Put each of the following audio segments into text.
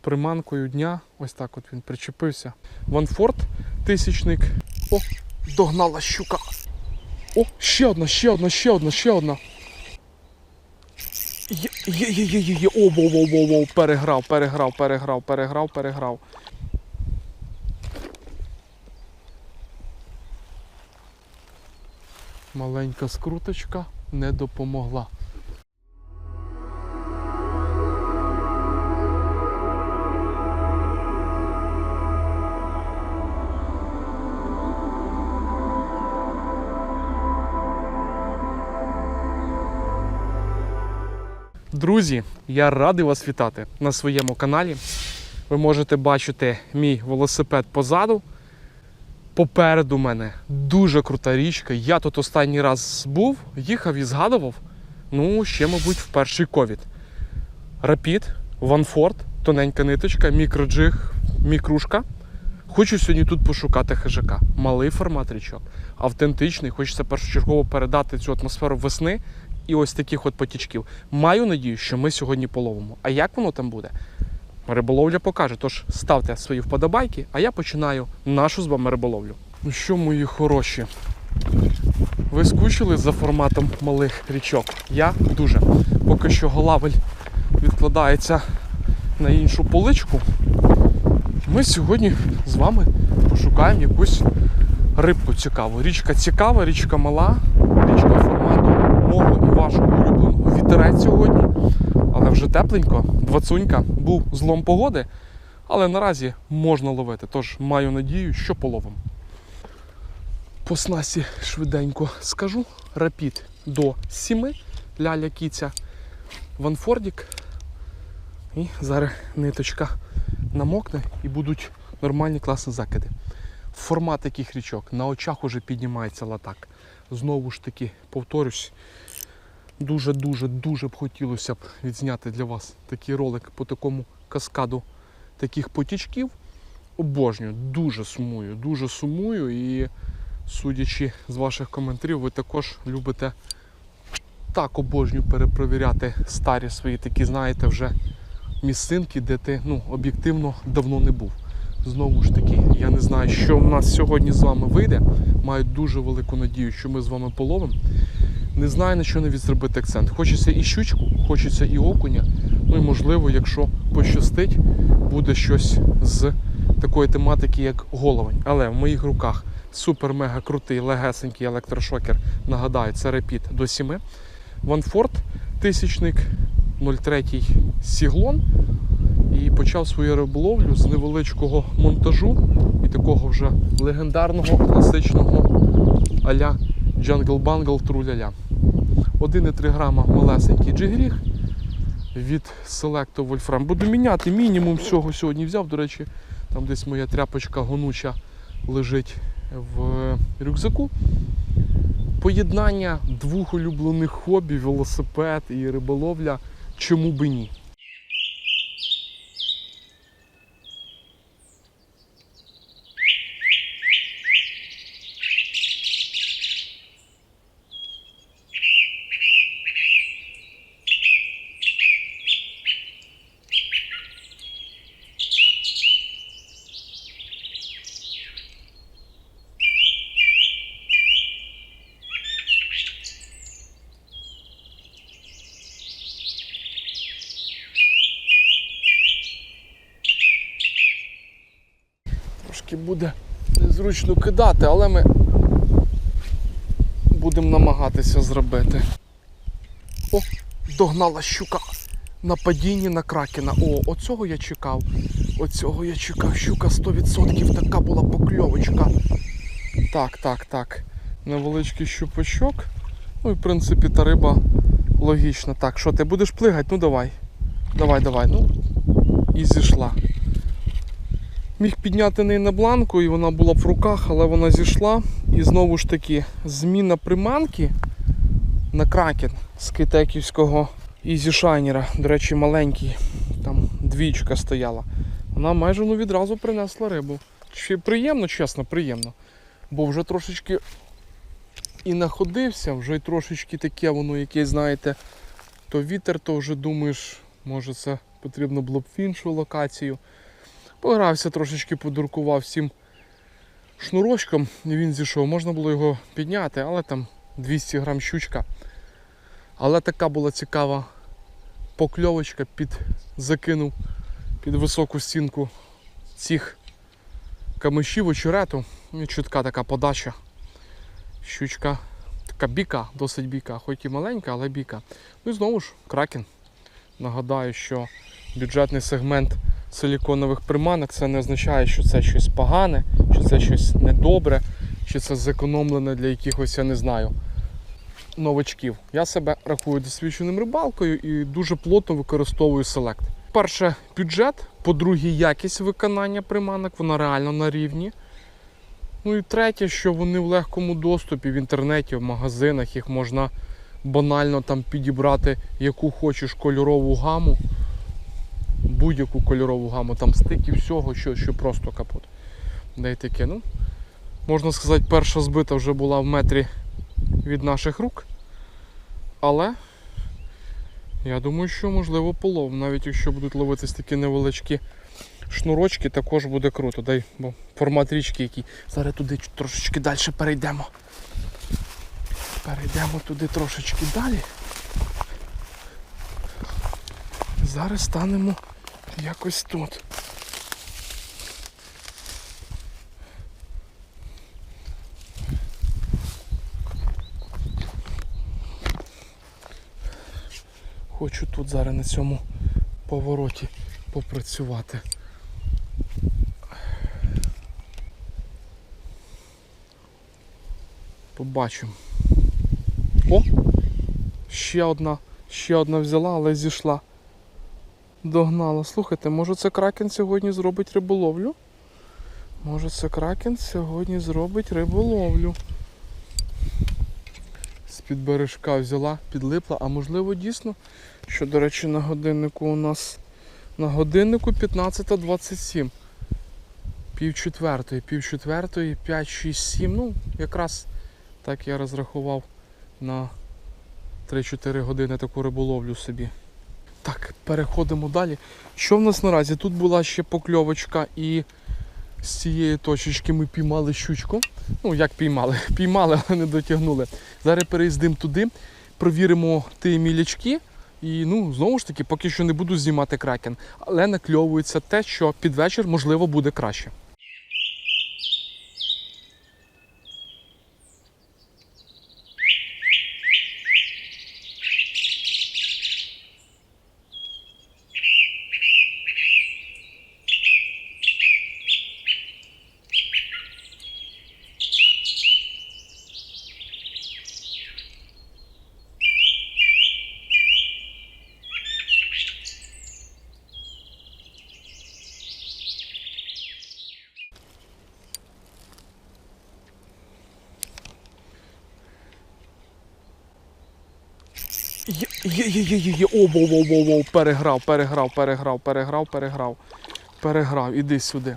приманкою дня. Ось так от він причепився. Ванфорд тисячник. О, догнала щука. О, ще одна, ще одна, ще одна, ще одна. Є, є, є, є, є. О, во, во, во, во, переграв, переграв, переграв, переграв, переграв. Маленька скруточка не допомогла. Друзі, я радий вас вітати на своєму каналі. Ви можете бачити мій велосипед позаду. Попереду мене дуже крута річка. Я тут останній раз був, їхав і згадував. Ну, ще, мабуть, в перший ковід. Рапід, Ванфорд, тоненька ниточка, мікроджиг, мікрушка. Хочу сьогодні тут пошукати хижака. Малий формат річок, автентичний. Хочеться першочергово передати цю атмосферу весни і ось таких от потічків. Маю надію, що ми сьогодні половимо. А як воно там буде? Риболовля покаже. Тож ставте свої вподобайки, а я починаю нашу з вами риболовлю. Ну що, мої хороші? Ви скучили за форматом малих річок? Я дуже. Поки що голавель відкладається на іншу поличку. Ми сьогодні з вами пошукаємо якусь рибку цікаву. Річка цікава, річка мала, річка мого і вашого улюбленого. Вітерець сьогодні, але вже тепленько, двацунька, був злом погоди, але наразі можна ловити. Тож маю надію, що половимо. По снасі швиденько скажу. Рапід до 7, ляля кіця, ванфордік. І зараз ниточка намокне і будуть нормальні класні закиди. Формат таких річок на очах уже піднімається латак. Знову ж таки, повторюсь, дуже-дуже дуже б хотілося б відзняти для вас такий ролик по такому каскаду таких потічків. Обожнюю, дуже сумую, дуже сумую і судячи з ваших коментарів, ви також любите так обожнюю перепровіряти старі свої такі, знаєте, вже місцинки, де ти ну, об'єктивно давно не був. Знову ж таки, я не знаю, що в нас сьогодні з вами вийде. Маю дуже велику надію, що ми з вами половимо. Не знаю на що навіть зробити акцент. Хочеться і щучку, хочеться і окуня. Ну і можливо, якщо пощастить, буде щось з такої тематики, як головень. Але в моїх руках супер-мега крутий, легесенький електрошокер. Нагадаю, це репіт до 7. Ванфорд тисячник 03 Сіглон. І почав свою риболовлю з невеличкого монтажу і такого вже легендарного класичного а-ля Jungle Bungle Труляля. 1,3 грама малесенький джигріг від Selecto Wolfram. Буду міняти мінімум всього сьогодні взяв. До речі, там десь моя тряпочка гонуча лежить в рюкзаку. Поєднання двох улюблених хобі, велосипед і риболовля. Чому би ні? Трошки буде незручно кидати, але ми будемо намагатися зробити. О, догнала щука на падінні на кракена. О, оцього я чекав. Оцього я чекав. Щука 100% така була покльовочка. Так, так, так. Невеличкий щупачок. Ну і в принципі та риба логічна. Так, що ти будеш плигати? Ну давай. Давай, давай. Ну. І зійшла. Міг підняти неї на бланку і вона була в руках, але вона зійшла. І знову ж таки, зміна приманки на кракен з китеківського Shiner, до речі, маленький, там двічка стояла. Вона майже ну, відразу принесла рибу. Ще приємно, чесно, приємно. Бо вже трошечки і находився, вже й трошечки таке воно якесь, знаєте, то вітер, то вже думаєш, може це потрібно було б в іншу локацію. Погрався трошечки, подуркував всім шнурочком, і він зійшов. Можна було його підняти, але там 200 грам щучка. Але така була цікава покльовочка під закинув під високу стінку цих камишів очерету. І чутка така подача. Щучка така біка, досить біка, хоч і маленька, але біка. Ну і знову ж кракен. Нагадаю, що бюджетний сегмент силіконових приманок це не означає, що це щось погане, що це щось недобре, чи це зекономлене для якихось, я не знаю, новачків. Я себе рахую досвідченим рибалкою і дуже плотно використовую селект. Перше, бюджет, по-друге, якість виконання приманок, вона реально на рівні. Ну і третє, що вони в легкому доступі в інтернеті, в магазинах, їх можна банально там підібрати яку хочеш кольорову гаму, будь-яку кольорову гаму, там стиків всього, що, що просто капот. Де й таке, ну, можна сказати, перша збита вже була в метрі від наших рук. Але я думаю, що можливо полов, навіть якщо будуть ловитись такі невеличкі шнурочки, також буде круто. Дай, бо формат річки який. Зараз туди трошечки далі перейдемо. Перейдемо туди трошечки далі. Зараз станемо якось тут. Хочу тут зараз на цьому повороті попрацювати. Побачимо. О! Ще одна, ще одна взяла, але зійшла. Догнала. Слухайте, може це кракен сьогодні зробить риболовлю? Може це кракен сьогодні зробить риболовлю. З-під бережка взяла, підлипла, а можливо дійсно, що, до речі, на годиннику у нас на годиннику 15.27. Пів четвертої, пів четвертої, 5, 6, 7. Ну, якраз так я розрахував на 3-4 години таку риболовлю собі. Так, переходимо далі. Що в нас наразі? Тут була ще покльовочка і з цієї точечки ми піймали щучку. Ну, як піймали? Піймали, але не дотягнули. Зараз переїздимо туди, провіримо ті мілячки. І ну, знову ж таки, поки що не буду знімати кракен. Але накльовується те, що під вечір можливо буде краще. Є, є, є, є, є, є. О, воу, воу, воу, воу, переграв, переграв, переграв, переграв, переграв, переграв. Іди сюди.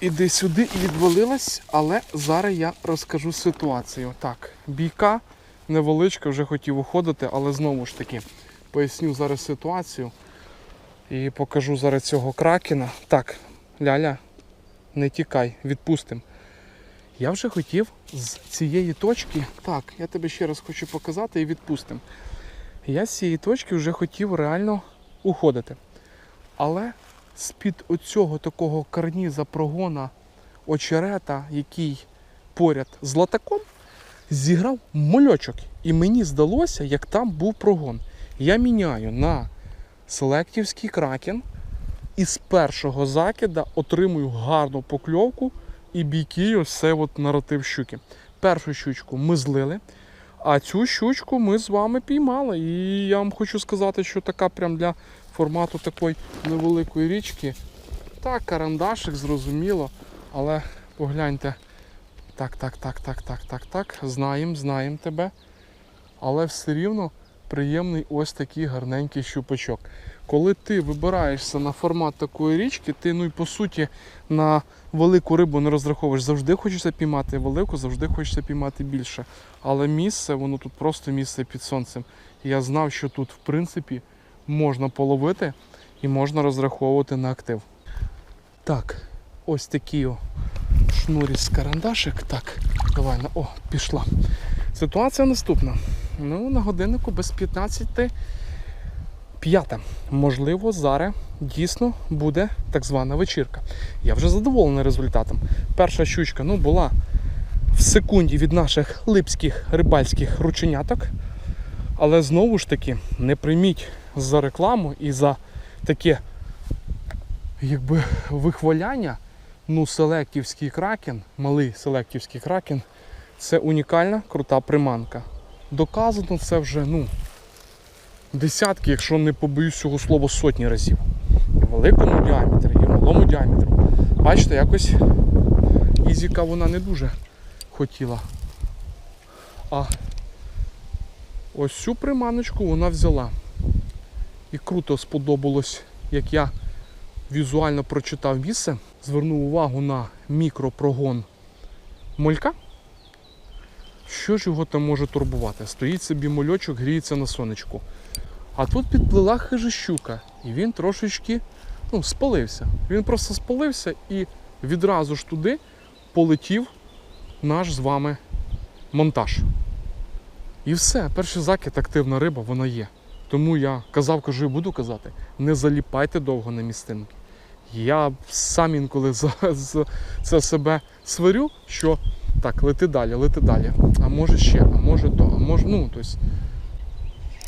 Іди сюди і відвалилась, але зараз я розкажу ситуацію. Так, бійка невеличка, вже хотів уходити, але знову ж таки поясню зараз ситуацію і покажу зараз цього кракена. Так, ляля, не тікай, відпустим. Я вже хотів з цієї точки. Так, я тебе ще раз хочу показати і відпустим. Я з цієї точки вже хотів реально уходити. Але з-під оцього такого карніза прогона очерета, який поряд з латаком, зіграв мольочок. І мені здалося, як там був прогон. Я міняю на селектівський кракен і з першого закида отримую гарну покльовку і бійки ось це от наратив щуки. Першу щучку ми злили, а цю щучку ми з вами піймали. І я вам хочу сказати, що така прям для формату такої невеликої річки. Так, карандашик, зрозуміло, але погляньте. Так, так, так, так, так, так, так. Знаємо, знаємо тебе. Але все рівно приємний ось такий гарненький щупачок. Коли ти вибираєшся на формат такої річки, ти ну і по суті на велику рибу не розраховуєш. Завжди хочеться піймати велику, завжди хочеться піймати більше. Але місце, воно тут просто місце під сонцем. Я знав, що тут, в принципі, можна половити. і можна розраховувати на актив. Так, ось такий о шнуріс карандашик. Так, давай на. О, пішла. Ситуація наступна. Ну, на годиннику без 15 п'ята. Можливо, зараз дійсно буде так звана вечірка. Я вже задоволений результатом. Перша щучка ну, була в секунді від наших липських рибальських рученяток. Але знову ж таки, не прийміть за рекламу і за таке якби вихваляння. Ну, селектівський кракен, малий селектівський кракен, це унікальна крута приманка. Доказано це вже ну, десятки, якщо не побоюсь цього слова, сотні разів. І великому діаметрі, і в малому діаметрі. Бачите, якось Ізіка вона не дуже хотіла. А ось цю приманочку вона взяла. І круто сподобалось, як я візуально прочитав місце, звернув увагу на мікропрогон молька. Що ж його там може турбувати? Стоїть собі мольочок, гріється на сонечку. А тут підплила хижищука, і він трошечки ну, спалився. Він просто спалився і відразу ж туди полетів наш з вами монтаж. І все, перший закид, активна риба, вона є. Тому я казав, кажу і буду казати, не заліпайте довго на містинки. Я сам інколи за, за це себе сварю, що так, лети далі, лети далі. А може ще, а може то, а може, ну, тобто.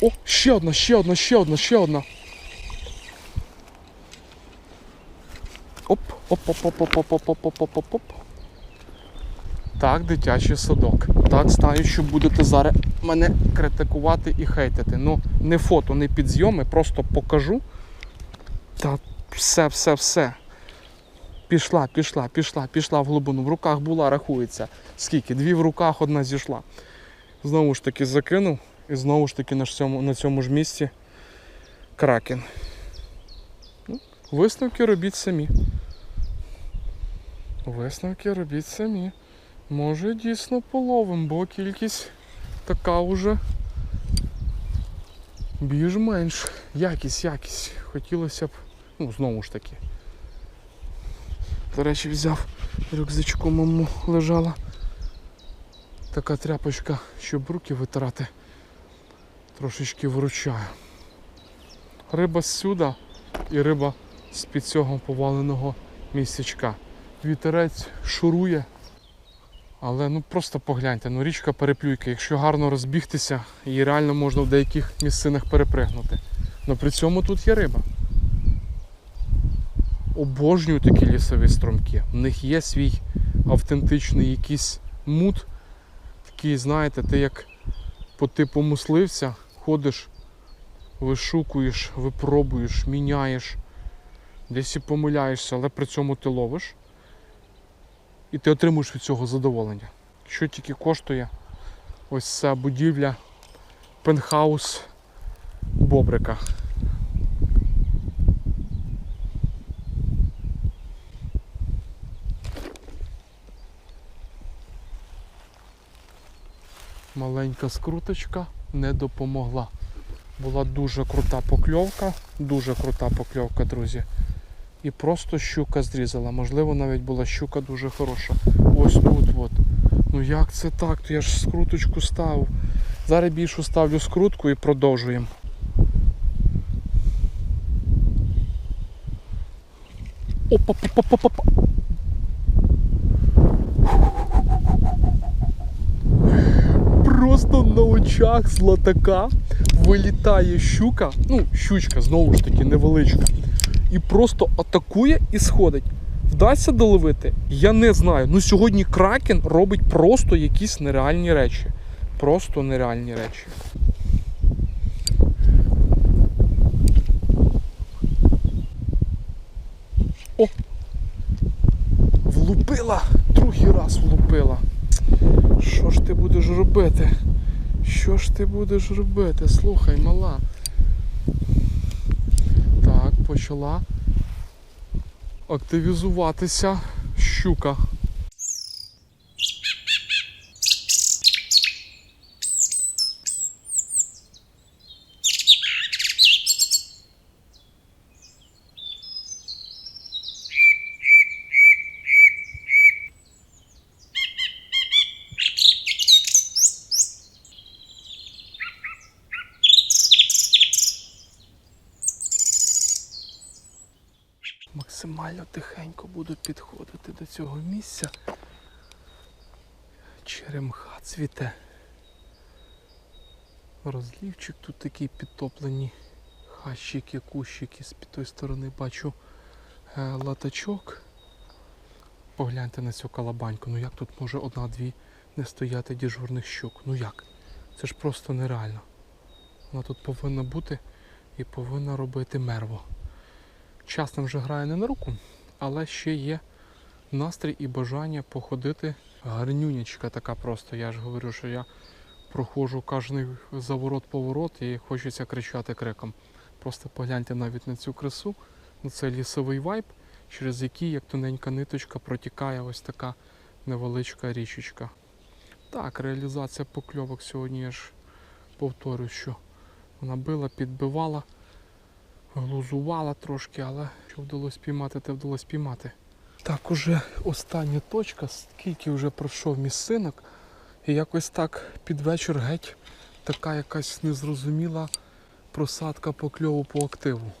О, ще одна, ще одна, ще одна, ще одна. Оп, оп, оп, оп, оп, оп, оп, оп, оп, оп, оп, оп. Так, дитячий садок. Так, знаю, що будете зараз мене критикувати і хейтити. Ну, не фото, не підзйоми, просто покажу. Та все, все, все. Пішла, пішла, пішла, пішла в глибину. В руках була, рахується. Скільки? Дві в руках, одна зійшла. Знову ж таки закинув. І знову ж таки на цьому, на цьому ж місці кракен. Ну, висновки робіть самі. Висновки робіть самі. Може дійсно половим, бо кількість така уже більш-менш. Якість, якість. Хотілося б, ну, знову ж таки. До речі, взяв рюкзачку маму лежала. Така тряпочка, щоб руки витирати. Трошечки вручаю. Риба зсюди і риба з-під цього поваленого місячка. Вітерець шурує. Але ну просто погляньте, ну річка переплюйка, якщо гарно розбігтися, її реально можна в деяких місцинах перепригнути. Але при цьому тут є риба. Обожнюю такі лісові струмки. В них є свій автентичний якийсь мут. Такий, знаєте, ти як по типу мисливця ходиш, вишукуєш, випробуєш, міняєш, десь і помиляєшся, але при цьому ти ловиш. І ти отримуєш від цього задоволення. Що тільки коштує ось ця будівля, пентхаус Бобрика. Маленька скруточка не допомогла. Була дуже крута покльовка, дуже крута покльовка, друзі. І просто щука зрізала. Можливо, навіть була щука дуже хороша. Ось тут. от. Ну як це так? То я ж скруточку ставив. Зараз більшу ставлю скрутку і продовжуємо. Опа-па-па-па-па. Просто на очах златака вилітає щука, ну, щучка, знову ж таки, невеличка і просто атакує і сходить. Вдасться доловити? Я не знаю. Ну сьогодні Кракен робить просто якісь нереальні речі. Просто нереальні речі. О! Влупила! Другий раз влупила. Що ж ти будеш робити? Що ж ти будеш робити? Слухай, мала Так, почала активізуватися щука. Максимально тихенько буду підходити до цього місця. Черемха цвіте. Розлівчик тут такий підтоплені хащики, кущики. З під тої сторони бачу е, латачок. Погляньте на цю калабаньку. Ну як тут може одна-дві не стояти діжурних щук? Ну як? Це ж просто нереально. Вона тут повинна бути і повинна робити мерво. Час нам вже грає не на руку, але ще є настрій і бажання походити. Гарнюнячка така просто. Я ж говорю, що я проходжу кожен заворот-поворот і хочеться кричати криком. Просто погляньте навіть на цю красу, на цей лісовий вайб, через який, як тоненька ниточка, протікає ось така невеличка річечка. Так, реалізація покльовок сьогодні я ж повторюю, що вона била, підбивала, глузувала трошки, але що вдалося піймати, те вдалося піймати. Так, уже остання точка, скільки вже пройшов місцинок, і якось так під вечір геть така якась незрозуміла просадка по кльову по активу.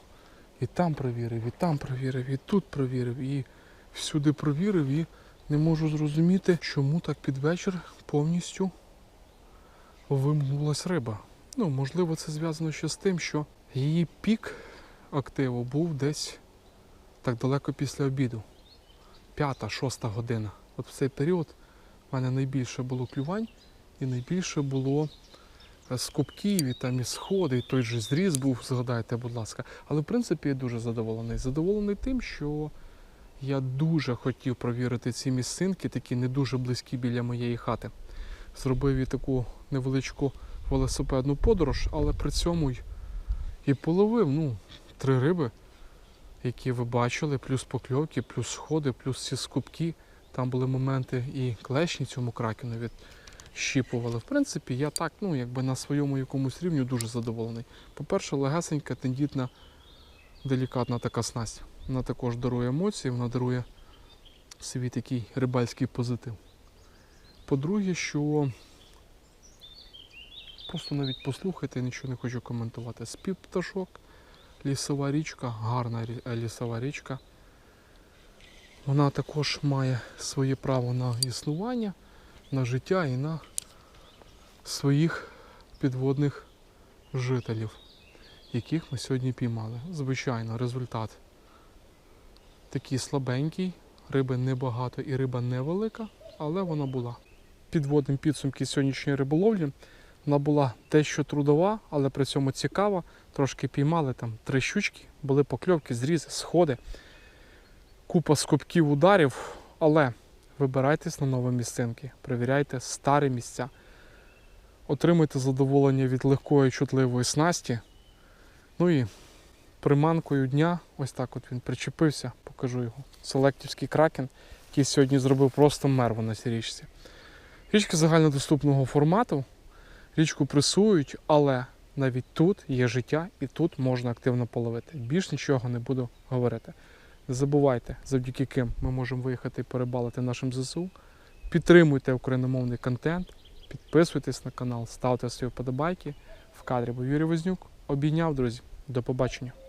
І там провірив, і там провірив, і тут провірив, і всюди провірив, і не можу зрозуміти, чому так під вечір повністю вимкнулась риба. Ну, можливо, це зв'язано ще з тим, що її пік активу був десь так далеко після обіду. П'ята, шоста година. От в цей період в мене найбільше було клювань і найбільше було е, скупків, і там і сходи, і той же зріз був, згадайте, будь ласка. Але в принципі я дуже задоволений. Задоволений тим, що я дуже хотів провірити ці місцинки, такі не дуже близькі біля моєї хати. Зробив і таку невеличку велосипедну подорож, але при цьому й- і половив ну, три риби, які ви бачили, плюс покльовки, плюс сходи, плюс ці скупки. Там були моменти і клешні цьому кракену відщіпували. В принципі, я так, ну, якби на своєму якомусь рівні дуже задоволений. По-перше, легесенька, тендітна, делікатна така снасть. Вона також дарує емоції, вона дарує свій такий рибальський позитив. По-друге, що просто навіть послухайте, нічого не хочу коментувати. Спів пташок, лісова річка, гарна е, лісова річка. Вона також має своє право на існування, на життя і на своїх підводних жителів, яких ми сьогодні піймали. Звичайно, результат такий слабенький, риби небагато і риба невелика, але вона була. Підводимо підсумки сьогоднішньої риболовлі. Вона була дещо трудова, але при цьому цікава. Трошки піймали там три щучки, були покльовки, зрізи, сходи, купа скупків ударів. Але вибирайтесь на нові місцинки, перевіряйте старі місця. Отримуйте задоволення від легкої чутливої снасті. Ну і приманкою дня, ось так от він причепився, покажу його. Селектівський кракен, який сьогодні зробив просто мерву на цій річці. Річка загальнодоступного формату. Річку пресують, але навіть тут є життя і тут можна активно половити. Більш нічого не буду говорити. Не забувайте, завдяки ким ми можемо виїхати і перебалити нашим ЗСУ. Підтримуйте україномовний контент, підписуйтесь на канал, ставте свої вподобайки. В кадрі був Юрій Вознюк. Обійняв, друзі. До побачення.